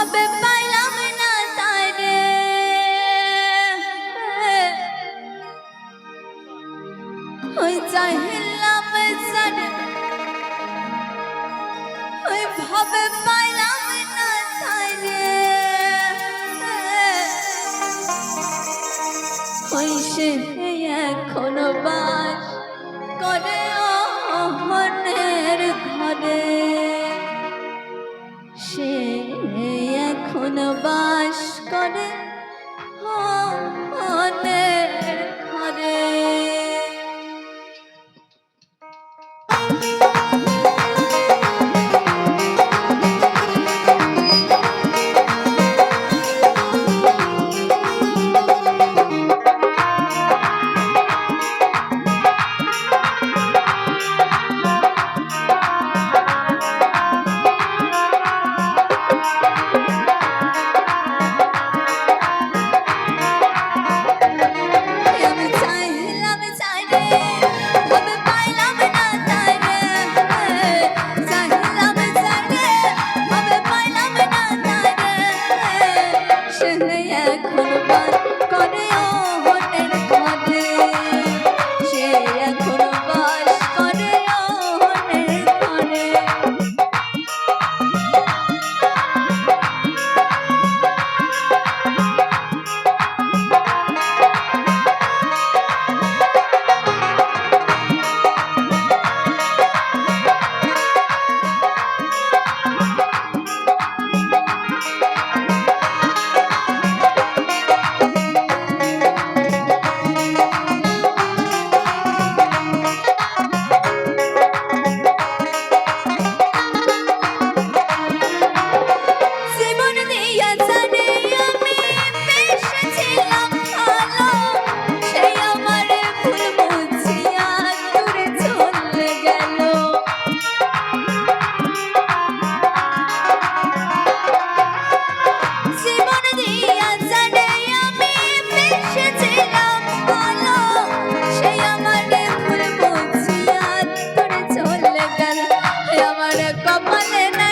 হবে পাইলাম না তারে? ওই চাহিলাম সারে ওই ভাবে পাইলাম না তারে। ওই সে এখনও বা জানে আমার কপালে না